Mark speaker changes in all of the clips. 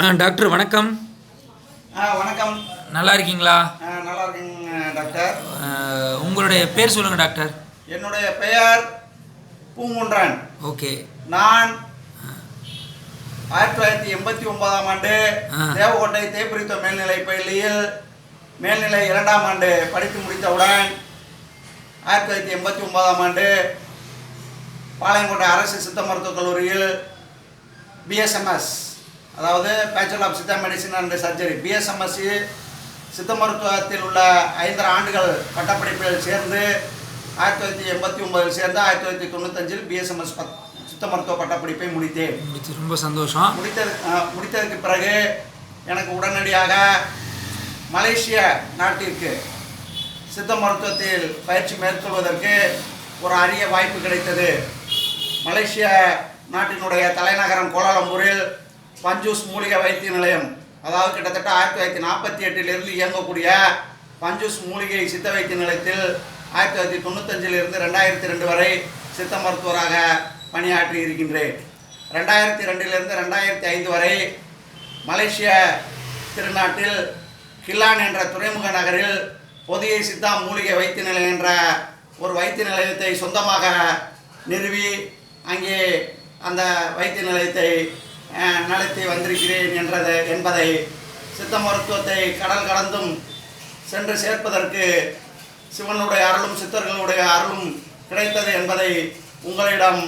Speaker 1: ஆ doctor வணக்கம்.
Speaker 2: ஆ வணக்கம்.
Speaker 1: நல்லா இருக்கீங்களா?
Speaker 2: நல்லா இருக்கேங்க டாக்டர்.
Speaker 1: உங்களுடைய பேர் சொல்லுங்கள் டாக்டர்.
Speaker 2: என்னுடைய பெயர் பூங்குன்றன்.
Speaker 1: ஓகே.
Speaker 2: நான் ஆயிரத்தி தொள்ளாயிரத்தி எண்பத்தி ஒன்பதாம் ஆண்டு. தேவகோட்டை தேப்பிரித்த மேல்நிலை பள்ளியில் மேல்நிலை இரண்டாம் ஆண்டு படித்து முடித்தவுடன் ஆயிரத்தி தொள்ளாயிரத்தி எண்பத்தி ஒன்பதாம் ஆண்டு பாளையங்கோட்டை அரசு சித்த மருத்துவக் கல்லூரியில் பிஎஸ்எம்எஸ் அதாவது bachelor of Siddha medicine and surgery பிஎஸ்எம்எஸ்சி சித்த மருத்துவத்தில் உள்ள ஐந்தரை ஆண்டுகள் பட்டப்படிப்பில் சேர்ந்து ஆயிரத்தி தொள்ளாயிரத்தி எண்பத்தி ஒன்பதில் சேர்ந்து ஆயிரத்தி தொள்ளாயிரத்தி தொண்ணூத்தஞ்சில் பிஎஸ்எம்எஸ் சித்த மருத்துவ பட்டப்படிப்பை முடித்தேன்.
Speaker 1: முடிச்சு ரொம்ப சந்தோஷம்.
Speaker 2: முடித்தது அஹ், முடித்ததற்கு பிறகு எனக்கு உடனடியாக மலேசிய நாட்டிற்கு சித்த மருத்துவத்தில் பயிற்சி மேற்கொள்வதற்கு ஒரு அரிய வாய்ப்பு கிடைத்தது. மலேசிய நாட்டினுடைய தலைநகரம் கோலாலம்பூரில் பஞ்சூஸ் மூலிகை வைத்திய நிலையம். அதாவது கிட்டத்தட்ட ஆயிரத்தி தொள்ளாயிரத்தி நாற்பத்தி எட்டிலிருந்து இயங்கக்கூடிய பஞ்சூஸ் மூலிகை சித்த வைத்திய நிலையத்தில் ஆயிரத்தி தொள்ளாயிரத்தி தொண்ணூத்தஞ்சிலிருந்து ரெண்டாயிரத்தி ரெண்டு வரை சித்த மருத்துவராக பணியாற்றி இருக்கின்றேன். ரெண்டாயிரத்தி ரெண்டிலிருந்து ரெண்டாயிரத்தி ஐந்து வரை மலேசிய திருநாட்டில் கில்லான் என்ற துறைமுக நகரில் பொதிய சித்தா மூலிகை வைத்திய நிலையம் என்ற ஒரு வைத்திய நிலையத்தை சொந்தமாக நிறுவி அங்கே அந்த வைத்திய நிலையத்தை நடத்தி வந்திருக்கிறேன் என்றதை என்பதை சித்த மருத்துவத்தை கடல் கடந்தும் சென்று சேர்ப்பதற்கு சிவனுடைய அருளும் சித்தர்களுடைய அருளும் கிடைத்தது என்பதை உங்களிடம்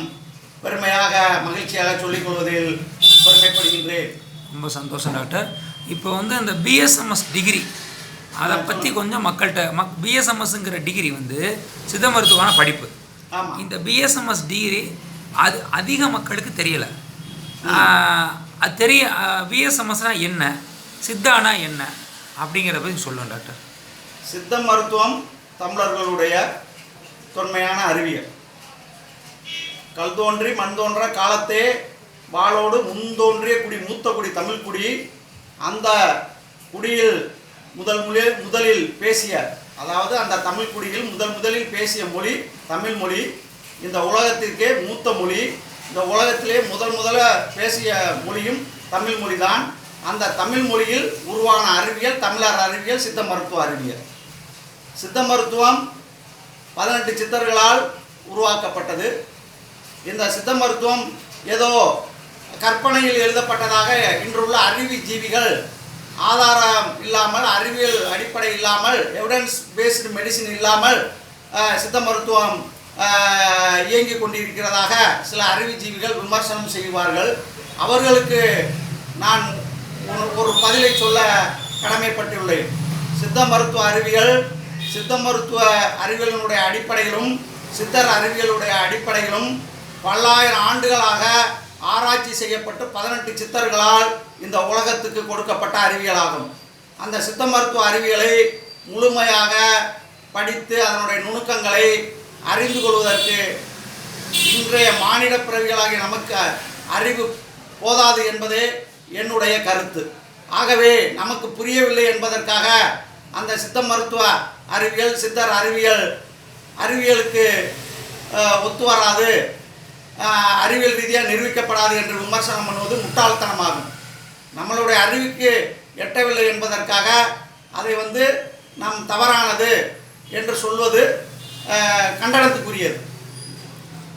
Speaker 2: பெருமையாக மகிழ்ச்சியாக சொல்லிக் கொள்வதில் பெருமைப்படுகின்றேன்.
Speaker 1: ரொம்ப சந்தோஷம் டாக்டர். இப்போ வந்து அந்த பிஎஸ்எம்எஸ் டிகிரி அதை பற்றி கொஞ்சம் மக்கள்கிட்ட மக் பிஎஸ்எம்எஸ்ங்கிற டிகிரி வந்து சித்த மருத்துவமான படிப்பு.
Speaker 2: ஆமாம்
Speaker 1: இந்த பிஎஸ்எம்எஸ் டிகிரி அது அதிக மக்களுக்கு தெரியலை. அது தெரிய விஎஸ்எம்எஸ்னால் என்ன? சித்தானா என்ன? அப்படிங்கிறத பற்றி சொல்லுவோம் டாக்டர்.
Speaker 2: சித்த மருத்துவம் தமிழர்களுடைய தொன்மையான அறிவியல். கல் தோன்றி மண் தோன்ற காலத்தே வாளோடு முன்தோன்றிய குடி மூத்த குடி தமிழ் குடி அந்த குடியில் முதல் முதலில் முதலில் பேசிய அதாவது அந்த தமிழ் குடியில் முதல் முதலில் பேசிய மொழி தமிழ் மொழி இந்த உலகத்திற்கே மூத்த மொழி இந்த உலகத்திலே முதல் முதல பேசிய மொழியும் தமிழ் மொழி தான் அந்த தமிழ் மொழியில் உருவான அறிவியல் தமிழர் அறிவியல் சித்த மருத்துவ அறிவியல். சித்த மருத்துவம் பதினெட்டு சித்தர்களால் உருவாக்கப்பட்டது. இந்த சித்த மருத்துவம் ஏதோ கற்பனையில் எழுதப்பட்டதாக இன்றுள்ள அறிவி ஜீவிகள் ஆதாரம் இல்லாமல் அறிவியல் அடிப்படை இல்லாமல் எவிடன்ஸ் பேஸ்டு மெடிசின் இல்லாமல் சித்த மருத்துவம் இயங்கிக் கொண்டிருக்கிறதாக சில அறிவுஜீவிகள் விமர்சனம் செய்வார்கள். அவர்களுக்கு நான் ஒரு- ஒரு பதிலை சொல்ல கடமைப்பட்டுள்ளேன். சித்த மருத்துவ அறிவியல் சித்த மருத்துவ அறிவியலினுடைய அடிப்படையிலும் சித்தர் அறிவியலுடைய அடிப்படையிலும் பல்லாயிரம் ஆண்டுகளாக ஆராய்ச்சி செய்யப்பட்டு பதினெட்டு சித்தர்களால் இந்த உலகத்துக்கு கொடுக்கப்பட்ட அறிவியலாகும். அந்த சித்த மருத்துவ அறிவியலை முழுமையாக படித்து அதனுடைய நுணுக்கங்களை அறிந்து கொள்வதற்கு இன்றைய மானிட பிறவிகளாகிய நமக்கு அறிவு போதாது என்பதே என்னுடைய கருத்து. ஆகவே நமக்கு புரியவில்லை என்பதற்காக அந்த சித்த மருத்துவ அறிவியல் சித்தர் அறிவியல் அறிவியலுக்கு ஒத்து வராது. அறிவியல் ரீதியாக நிரூபிக்கப்படாது என்று விமர்சனம் பண்ணுவது முட்டாள்தனமாகும். நம்மளுடைய அறிவுக்கு எட்டவில்லை என்பதற்காக அதை வந்து நாம் தவறானது என்று சொல்வது கண்டனத்துக்குரியது.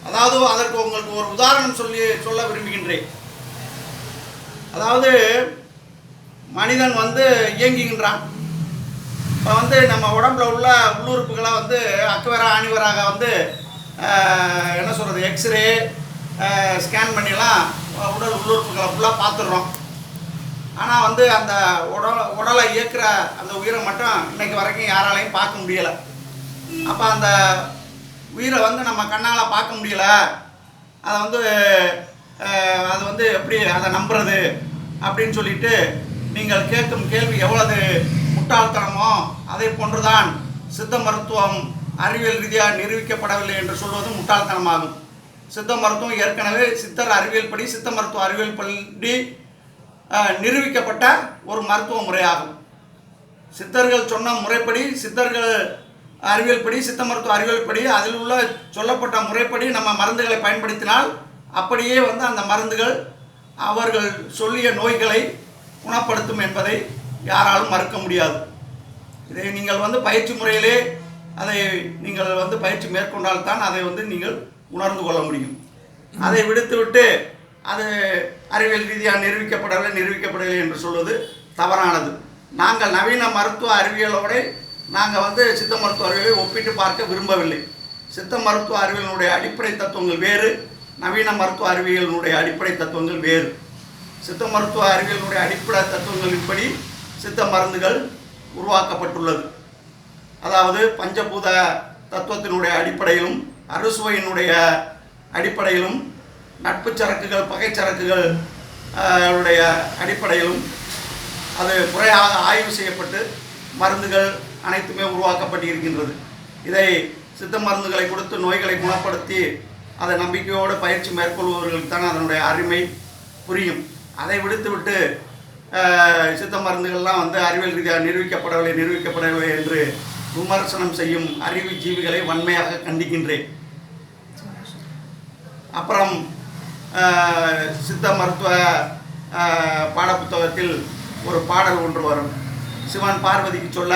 Speaker 2: அதாவது அதற்கு உங்களுக்கு ஒரு உதாரணம் சொல்லி சொல்ல விரும்புகின்றேன். அதாவது மனிதன் வந்து இயங்குகின்றான். இப்போ வந்து நம்ம உடம்புல உள்ள உள்ளுறுப்புகளை வந்து அக்குவரா ஆணிவராக வந்து என்ன சொல்கிறது எக்ஸ்ரே ஸ்கேன் பண்ணிலாம் உடல் உள்ளுறுப்புகளை ஃபுல்லாக பார்த்துடுறோம். ஆனால் வந்து அந்த உடல் உடலை இயக்குற அந்த உயிரை மட்டும் இன்றைக்கு வரைக்கும் யாராலையும் பார்க்க முடியலை. அப்போ அந்த உயிரை வந்து நம்ம கண்ணால் பார்க்க முடியல. அதை வந்து அது வந்து எப்படி அதை நம்புறது அப்படின்னு சொல்லிட்டு நீங்கள் கேட்கும் கேள்வி எவ்வளவு முட்டாள்தனமோ அதை போன்றுதான் சித்த மருத்துவம் அறிவியல் ரீதியாக நிரூபிக்கப்படவில்லை என்று சொல்வது முட்டாள்தனமாகும். சித்த மருத்துவம் ஏற்கனவே சித்தர் அறிவியல் படி சித்த மருத்துவ அறிவியல் படி நிரூபிக்கப்பட்ட ஒரு மருத்துவ முறையாகும். சித்தர்கள் சொன்ன முறைப்படி சித்தர்கள் அறிவியல் படி சித்த மருத்துவ அறிவியல் படி அதில் உள்ள சொல்லப்பட்ட முறைப்படி நம்ம மருந்துகளை பயன்படுத்தினால் அப்படியே வந்து அந்த மருந்துகள் அவர்கள் சொல்லிய நோய்களை குணப்படுத்தும் என்பதை யாராலும் மறுக்க முடியாது. இதை நீங்கள் வந்து பயிற்சி முறையிலே அதை நீங்கள் வந்து பயிற்சி மேற்கொண்டால்தான் அதை வந்து நீங்கள் உணர்ந்து கொள்ள முடியும். அதை விடுத்துவிட்டு அது அறிவியல் ரீதியாக நிரூபிக்கப்படவில்லை நிரூபிக்கப்படவில்லை என்று சொல்வது தவறானது. நாங்கள் நவீன மருத்துவ அறிவியலோடு நாங்கள் வந்து சித்த மருத்துவ அறிவியலை ஒப்பிட்டு பார்க்க விரும்பவில்லை. சித்த மருத்துவ அறிவியலினுடைய அடிப்படை தத்துவங்கள் வேறு நவீன மருத்துவ அறிவியலினுடைய அடிப்படை தத்துவங்கள் வேறு. சித்த மருத்துவ அறிவியலினுடைய அடிப்படை தத்துவங்களின்படி சித்த மருந்துகள் உருவாக்கப்பட்டுள்ளது. அதாவது பஞ்சபூத தத்துவத்தினுடைய அடிப்படையிலும் அறுசுவையினுடைய அடிப்படையிலும் நட்பு சரக்குகள் பகை சரக்குகள் உடைய அடிப்படையிலும் அது முறையாக ஆய்வு செய்யப்பட்டு மருந்துகள் அனைத்துமே உருவாக்கப்பட்டு இருக்கின்றது இதை சித்த மருந்துகளை கொடுத்து நோய்களை குணப்படுத்தி அதை நம்பிக்கையோடு பயிற்சி மேற்கொள்பவர்களுக்கு தான் அதனுடைய அருமை புரியும். அதை விடுத்துவிட்டு சித்த மருந்துகள்லாம் வந்து அறிவியல் ரீதியாக நிரூபிக்கப்படவில்லை நிரூபிக்கப்படவில்லை என்று விமர்சனம் செய்யும் அறிவு ஜீவிகளை வன்மையாக கண்டிக்கின்றேன். அப்புறம் சித்த மருத்துவ பாடப்புத்தகத்தில் ஒரு பாடல் ஒன்று வரும். சிவன் பார்வதிக்கு சொல்ல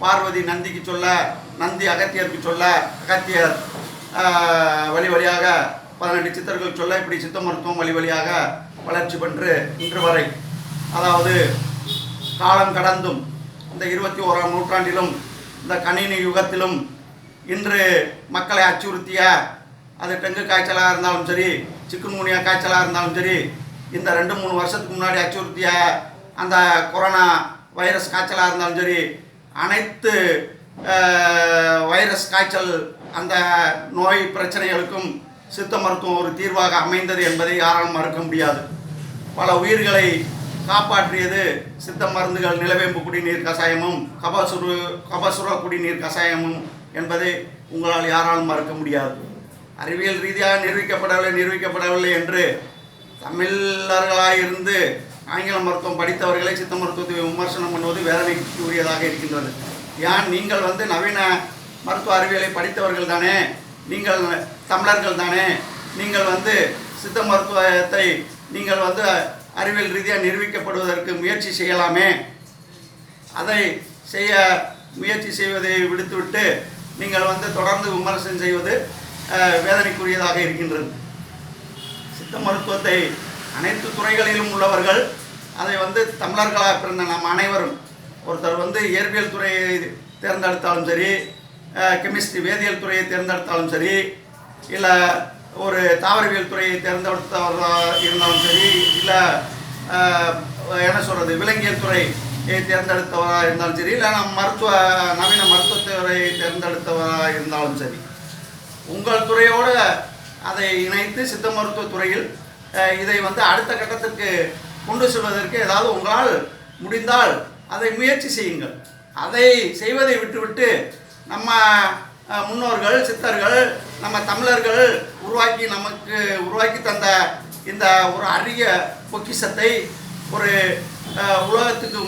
Speaker 2: பார்வதி நந்திக்கு சொல்ல நந்தி அகத்தியருக்கு சொல்ல அகத்தியர் வழி வழியாக பதினெட்டு சித்தர்கள் சொல்ல இப்படி சித்த மருத்துவம் வழி வழியாக வளர்ச்சி பெற்று இன்று வரை. அதாவது காலம் கடந்தும் இந்த இருபத்தி ஓராம் நூற்றாண்டிலும் இந்த கணினி யுகத்திலும் இன்று மக்களை அச்சுறுத்திய அது டெங்கு காய்ச்சலாக இருந்தாலும் சரி சிக்குன்குனியா காய்ச்சலாக இருந்தாலும் சரி இந்த ரெண்டு மூணு வருஷத்துக்கு முன்னாடி அச்சுறுத்திய அந்த கொரோனா வைரஸ் காய்ச்சலாக இருந்தாலும் சரி அனைத்து வைரஸ் காய்ச்சல் அந்த நோய் பிரச்சனைகளுக்கும் சித்த மருத்துவம் ஒரு தீர்வாக அமைந்தது என்பதை யாராலும் மறுக்க முடியாது. பல உயிர்களை காப்பாற்றியது சித்த மருந்துகள் நிலவேம்பு குடிநீர் கஷாயமும் கபசுரு கபசுர குடிநீர் கஷாயமும் என்பதை உங்களால் யாராலும் மறுக்க முடியாது. அறிவியல் ரீதியாக நிரூபிக்கப்படவில்லை நிரூபிக்கப்படவில்லை என்று தமிழர்களாக இருந்து ஆங்கில மருத்துவம் படித்தவர்களை சித்த மருத்துவத்தை விமர்சனம் பண்ணுவது வேதனைக்குரியதாக இருக்கின்றது. ஏன்? நீங்கள் வந்து நவீன மருத்துவ அறிவியலை படித்தவர்கள் தானே. நீங்கள் தமிழர்கள் தானே. நீங்கள் வந்து சித்த மருத்துவத்தை நீங்கள் வந்து அறிவியல் ரீதியாக நிரூபிக்கப்படுவதற்கு முயற்சி செய்யலாமே. அதை செய்ய முயற்சி செய்வதை விடுத்துவிட்டு நீங்கள் வந்து தொடர்ந்து விமர்சனம் செய்வது வேதனைக்குரியதாக இருக்கின்றது. சித்த மருத்துவத்தை அனைத்து துறைகளிலும் உள்ளவர்கள் அதை வந்து தமிழர்களாக பிறந்த நாம் அனைவரும் ஒருத்தர் வந்து இயற்பியல் துறையை தேர்ந்தெடுத்தாலும் சரி கெமிஸ்ட்ரி வேதியியல் துறையை தேர்ந்தெடுத்தாலும் சரி இல்லை ஒரு தாவரவியல் துறையை தேர்ந்தெடுத்தவர்களாக இருந்தாலும் சரி இல்லை என்ன சொல்கிறது விலங்கியல் துறை தேர்ந்தெடுத்தவராக இருந்தாலும் சரி இல்லை நம்ம மருத்துவ நவீன மருத்துவத்துறையை தேர்ந்தெடுத்தவராக இருந்தாலும் சரி. உங்கள் துறையோடு அதை இணைத்து சித்த மருத்துவ துறையில் இதை வந்து அடுத்த கட்டத்திற்கு கொண்டு செல்வதற்கு ஏதாவது உங்களால் முடிந்தால் அதை முயற்சி செய்யுங்கள். அதை செய்வதை விட்டுவிட்டு நம்ம முன்னோர்கள் சித்தர்கள் நம்ம தமிழர்கள் உருவாக்கி நமக்கு உருவாக்கி தந்த இந்த ஒரு அரிய பொக்கிஷத்தை ஒரு உலகத்துக்கு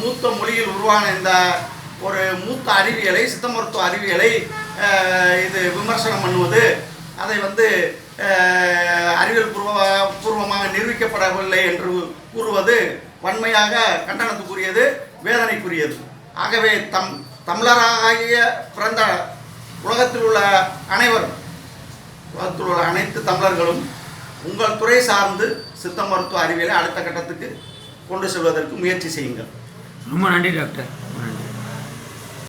Speaker 2: மூத்த மொழியில் உருவான இந்த ஒரு மூத்த அறிவியலை சித்த மருத்துவ அறிவியலை இது விமர்சனம் பண்ணுவது அதை வந்து அறிவியல் பூர்வ பூர்வமாக நிரூபிக்கப்படவில்லை என்று கூறுவது வன்மையாக கண்டனத்துக்குரியது வேதனைக்குரியது. ஆகவே தம் தமிழராகிய பிறந்த உலகத்தில் உள்ள அனைவரும் உலகத்தில் உள்ள அனைத்து தமிழர்களும் உங்கள் துறை சார்ந்து சித்த மருத்துவ அறிவியலை அடுத்த கட்டத்துக்கு கொண்டு செல்வதற்கு முயற்சி செய்யுங்கள்.
Speaker 1: ரொம்ப நன்றி டாக்டர். நன்றி